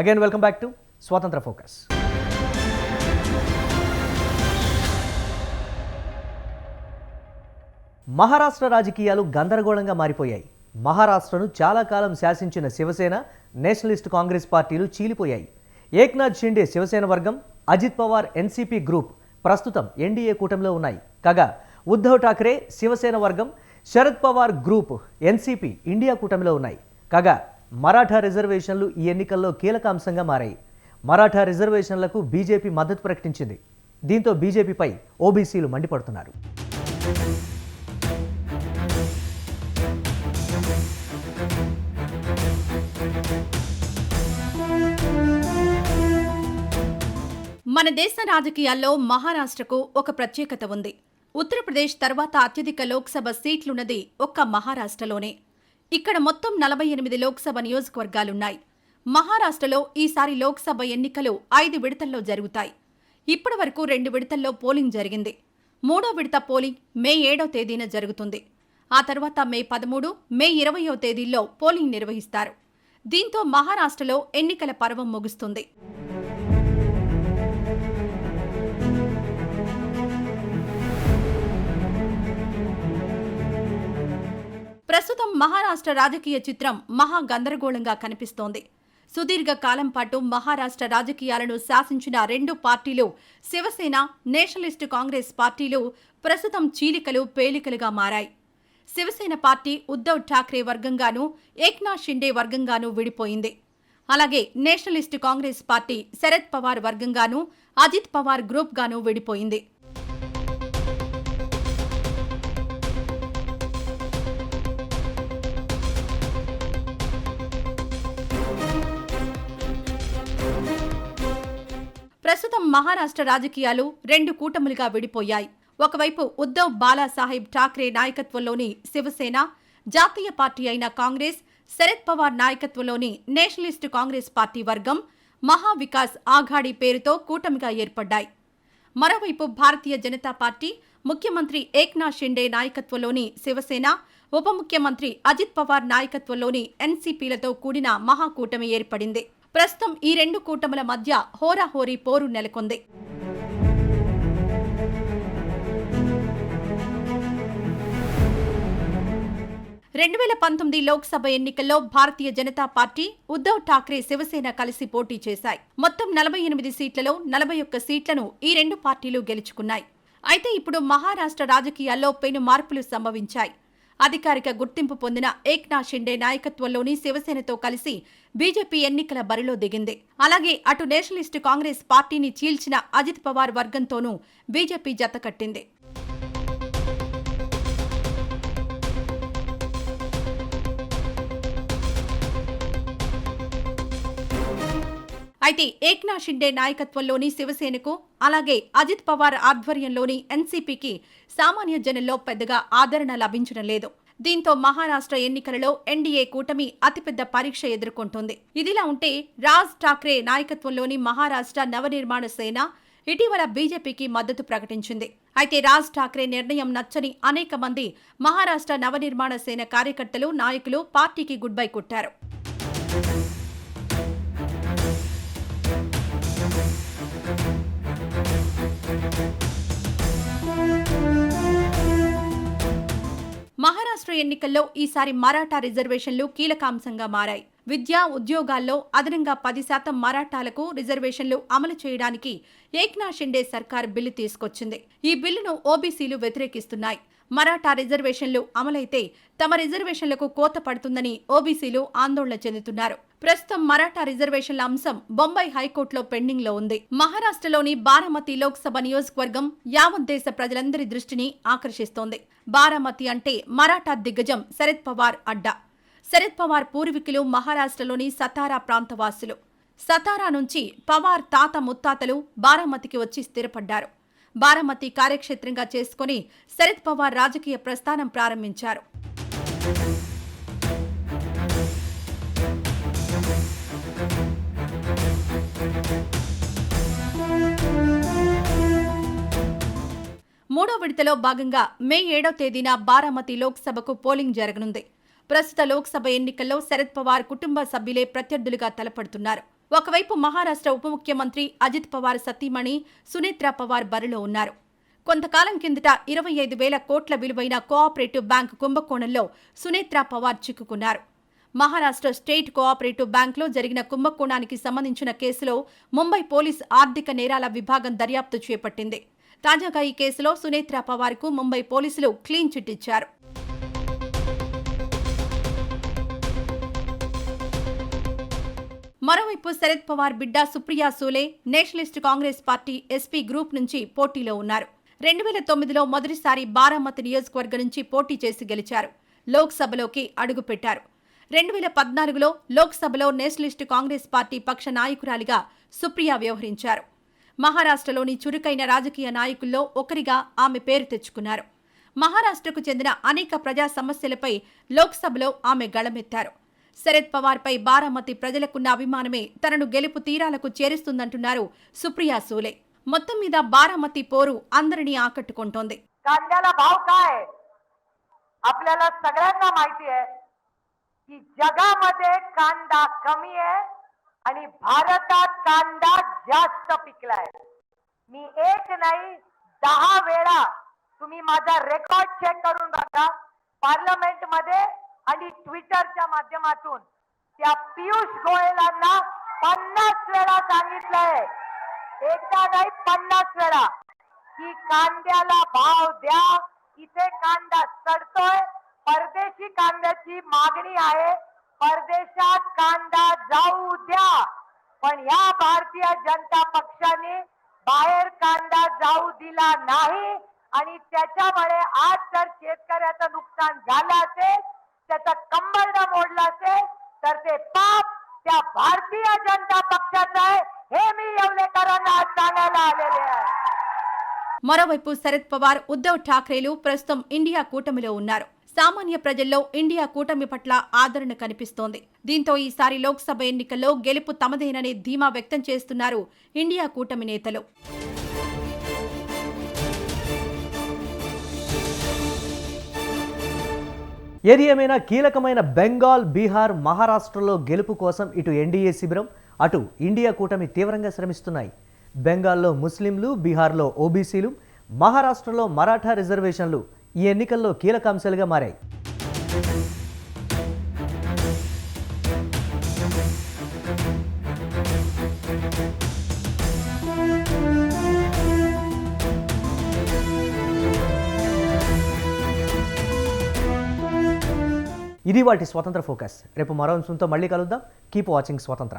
Again welcome back to Swatantra focus Maharashtra రాజకీయాలు గందరగోళంగా మారిపోయాయి. మహారాష్ట్రను చాలా కాలం శాసించిన శివసేన నేషనలిస్ట్ కాంగ్రెస్ పార్టీలు చీలిపోయాయి. ఏక్నాథ్ షిండే శివసేన వర్గం అజిత్ పవార్ ఎన్సీపీ గ్రూప్ ప్రస్తుతం ఎన్డీఏ కూటమిలో ఉన్నాయి. కాగా ఉద్ధవ్ ఠాక్రే శివసేన వర్గం Sharad Pawar group NCP India కూటమిలో ఉన్నాయి. కాగా మరాఠా రిజర్వేషన్లు ఈ ఎన్నికల్లో కీలక అంశంగా మారాయి. మరాఠా రిజర్వేషన్లకు బీజేపీ మద్దతు ప్రకటించింది. దీంతో బీజేపీపై ఓబీసీలు మండిపడుతున్నారు. మన దేశ రాజకీయాల్లో మహారాష్ట్రకు ఒక ప్రత్యేకత ఉంది. ఉత్తరప్రదేశ్ తర్వాత అత్యధిక లోక్సభ సీట్లున్నది ఒక్క మహారాష్ట్రలోనే. ఇక్కడ మొత్తం నలభై ఎనిమిది లోక్సభ నియోజకవర్గాలున్నాయి. మహారాష్ట్రలో ఈసారి లోక్సభ ఎన్నికలు ఐదు విడతల్లో జరుగుతాయి. ఇప్పటి వరకు రెండు విడతల్లో పోలింగ్ జరిగింది. మూడో విడత పోలింగ్ మే ఏడో తేదీన జరుగుతుంది. ఆ తర్వాత మే పదమూడు మే ఇరవయో తేదీల్లో పోలింగ్ నిర్వహిస్తారు. దీంతో మహారాష్ట్రలో ఎన్నికల పర్వం ముగుస్తుంది. ప్రస్తుతం మహారాష్ట్ర రాజకీయ చిత్రం మహా గందరగోళంగా కనిపిస్తోంది. సుదీర్ఘ కాలం పాటు మహారాష్ట్ర రాజకీయాలను శాసించిన రెండు పార్టీలు శివసేన నేషనలిస్ట్ కాంగ్రెస్ పార్టీలు ప్రస్తుతం చీలికలు పేలికలుగా మారాయి. శివసేన పార్టీ ఉద్దవ్ ఠాక్రే వర్గంగానూ ఏక్నాథ్ షిండే వర్గంగానూ విడిపోయింది. అలాగే nationalist Congress party Sharad Pawar వర్గంగానూ Ajit Pawar గ్రూప్గానూ విడిపోయింది. ప్రస్తుతం మహారాష్ట్ర రాజకీయాలు రెండు కూటములుగా విడిపోయాయి. ఒకవైపు ఉద్ధవ్ బాలాసాహెబ్ ఠాక్రే నాయకత్వంలోని శివసేన జాతీయ పార్టీ అయిన కాంగ్రెస్ శరద్ పవార్ నాయకత్వంలోని నేషనలిస్ట్ కాంగ్రెస్ పార్టీ వర్గం మహా వికాస్ ఆఘాడీ పేరుతో కూటమిగా ఏర్పడ్డాయి. మరోవైపు భారతీయ జనతా పార్టీ ముఖ్యమంత్రి ఏక్నాథ్ షిండే నాయకత్వంలోని శివసేన ఉప ముఖ్యమంత్రి అజిత్ పవార్ నాయకత్వంలోని ఎన్సీపీలతో కూడిన మహాకూటమి ఏర్పడింది. ప్రస్తుతం ఈ రెండు కూటముల మధ్య హోరాహోరీ పోరు నెలకొంది. రెండు వేల పంతొమ్మిది లోక్సభ ఎన్నికల్లో భారతీయ జనతా పార్టీ ఉద్ధవ్ ఠాక్రే శివసేన కలిసి పోటీ చేశాయి. మొత్తం నలభై ఎనిమిది సీట్లలో నలభై ఒక్క సీట్లను ఈ రెండు పార్టీలు గెలుచుకున్నాయి. అయితే ఇప్పుడు మహారాష్ట్ర రాజకీయాల్లో పెను మార్పులు సంభవించాయి. అధికారిక గుర్తింపు పొందిన ఏక్నాథ్ షిండే నాయకత్వంలోని శివసేనతో కలిసి బీజేపీ ఎన్నికల బరిలో దిగింది. అలాగే అటు నేషనలిస్టు కాంగ్రెస్ పార్టీని చీల్చిన అజిత్ పవార్ వర్గంతోనూ బీజేపీ జతకట్టింది అయితే ఏక్నాథ్ షిండే నాయకత్వంలోని శివసేనకు అలాగే అజిత్ పవార్ ఆధ్వర్యంలోని ఎన్సీపీకి సామాన్య జనంలో పెద్దగా ఆదరణ లభించడం లేదు. దీంతో మహారాష్ట్ర ఎన్నికలలో ఎన్డీఏ కూటమి అతిపెద్ద పరీక్ష ఎదుర్కొంటోంది. ఇదిలా ఉంటే రాజ్ ఠాక్రే నాయకత్వంలోని మహారాష్ట్ర నవనిర్మాణ సేన ఇటీవల బీజేపీకి మద్దతు ప్రకటించింది. అయితే రాజ్ ఠాక్రే నిర్ణయం నచ్చని అనేక మంది మహారాష్ట్ర నవనిర్మాణ సేన కార్యకర్తలు నాయకులు పార్టీకి గుడ్ బై కొట్టారు. ఎన్నికల్లో ఈసారి మరాఠా రిజర్వేషన్లు కీలకాంశంగా మారాయి. విద్యా ఉద్యోగాల్లో అదనంగా పది శాతం మరాఠాలకు రిజర్వేషన్లు అమలు చేయడానికి ఏక్నాథ్ షిండే సర్కార్ బిల్లు తీసుకొచ్చింది. ఈ బిల్లును ఓబీసీలు వ్యతిరేకిస్తున్నాయి. మరాఠా రిజర్వేషన్లు అమలైతే తమ రిజర్వేషన్లకు కోత పడుతుందని ఓబీసీలు ఆందోళన చెందుతున్నారు. ప్రస్తుతం మరాఠా రిజర్వేషన్ల అంశం బొంబాయి హైకోర్టులో పెండింగ్లో ఉంది. మహారాష్ట్రలోని బారామతి లోక్సభ నియోజకవర్గం యావత్ దేశ ప్రజలందరి దృష్టిని ఆకర్షిస్తోంది. బారామతి అంటే మరాఠా దిగ్గజం శరద్ పవార్ అడ్డా. శరద్ పవార్ పూర్వీకులు మహారాష్ట్రలోని సతారా ప్రాంతవాసులు. సతారా నుంచి పవార్ తాత ముత్తాతలు బారామతికి వచ్చి స్థిరపడ్డారు. బారామతి కార్యక్షేత్రంగా చేసుకుని శరద్ పవార్ రాజకీయ ప్రస్థానం ప్రారంభించారు. మూడో విడతలో భాగంగా మే ఏడో తేదీన బారామతి లోక్సభకు పోలింగ్ జరగనుంది. ప్రస్తుత లోక్సభ ఎన్నికల్లో శరద్ పవార్ కుటుంబ సభ్యులే ప్రత్యర్థులుగా తలపడుతున్నారు. ఒకవైపు మహారాష్ట్ర ఉప ముఖ్యమంత్రి అజిత్ పవార్ సతీమణి సునేత్రా పవార్ బరిలో ఉన్నారు. కొంతకాలం కిందట ఇరవై ఐదు వేల కోట్ల విలువైన కోఆపరేటివ్ బ్యాంక్ కుంభకోణంలో సునేత్రా పవార్ చిక్కుకున్నారు. మహారాష్ట్ర స్టేట్ కోఆపరేటివ్ బ్యాంక్లో జరిగిన కుంభకోణానికి సంబంధించిన కేసులో ముంబై పోలీస్ ఆర్థిక నేరాల విభాగం దర్యాప్తు చేపట్టింది. తాజాగా ఈ కేసులో సునేత్రా పవార్కు ముంబై పోలీసులు క్లీన్ చిట్ ఇచ్చారు. మరోవైపు శరద్ పవార్ బిడ్డ Supriya Sule nationalist Congress party SP group నుంచి పోటీలో ఉన్నారు. రెండు వేల తొమ్మిదిలో మొదటిసారి బారామతి నియోజకవర్గం నుంచి పోటీ చేసి గెలిచారు. లోక్సభలోకి అడుగుపెట్టారు. రెండు వేల పద్నాలుగులో లోక్సభలో నేషనలిస్ట్ కాంగ్రెస్ పార్టీ పక్ష నాయకురాలిగా సుప్రియా వ్యవహరించారు మహారాష్ట్రలోని చురుకైన రాజకీయ నాయకుల్లో ఒకరిగా ఆమె పేరు తెచ్చుకున్నారు మహారాష్ట్రకు చెందిన అనేక ప్రజా సమస్యలపై లోక్సభలో ఆమె గళమెత్తారు శరద్ పవార్పై బారామతి ప్రజలకున్న అభిమానమే తనను గెలుపు తీరాలకు చేరుస్తుందంటున్నారు సుప్రియా సూలే మొత్తం మీద బారామతి పోరు అందరినీ ఆకట్టుకుంటోంది कांद्याला भाव काय आहे? आपल्याला सगळ्यांना माहिती आहे की जगामध्ये कांदा कमी आहे आणि भारतात कांदा जास्त पिकलाय. मी एक नाही दहा वेळा तुम्ही माझा रेकॉर्ड चेक करून बघा. पार्लमेंटमध्ये आणि ट्विटरच्या माध्यमातून त्या पियुष गोयलांना पन्नास वेळा सांगितलंय. एकदा नाही पन्नास वेळा. की कांद्याला भाव द्या इथे कांदा सडतोय परदेशी कांद्याची मागणी आहे परदेशात कांदा जाऊ द्या पण या भारतीय जनता पक्षाने बाहेर कांदा जाऊ दिला नाही आणि त्याच्यामुळे आज जर शेतकऱ्याचं नुकसान झालं असेल त्याचं कंबरड मोडलं असेल तर ते पाप त्या भारतीय जनता पक्षाचं आहे हे मी येवलेकरांना आज सांगायला आलेले आहे మరోవైపు శరద్ పవార్ ఉద్దవ్ ఠాక్రేలు ప్రస్తుతం ఇండియా కూటమిలో ఉన్నారు సామాన్య ప్రజల్లో ఇండియా కూటమి పట్ల ఆదరణ కనిపిస్తోంది. దీంతో ఈసారి లోక్సభ ఎన్నికల్లో గెలుపు తమదేనని ధీమా వ్యక్తం చేస్తున్నారు ఇండియా కూటమి నేతలు. ఏది ఏమైనా కీలకమైన బెంగాల్ బీహార్ మహారాష్ట్రలో గెలుపు కోసం ఇటు ఎన్డీఏ శిబిరం అటు ఇండియా కూటమి తీవ్రంగా శ్రమిస్తున్నాయి. బెంగాల్లో ముస్లింలు బీహార్లో ఓబీసీలు మహారాష్ట్రలో మరాఠా రిజర్వేషన్లు ఈ ఎన్నికల్లో కీలక అంశాలుగా మారాయి. ఇది వాటి స్వతంత్ర ఫోకస్. రేపు మరో అంశంతో మళ్ళీ కలుద్దాం. కీప్ వాచింగ్ స్వతంత్ర.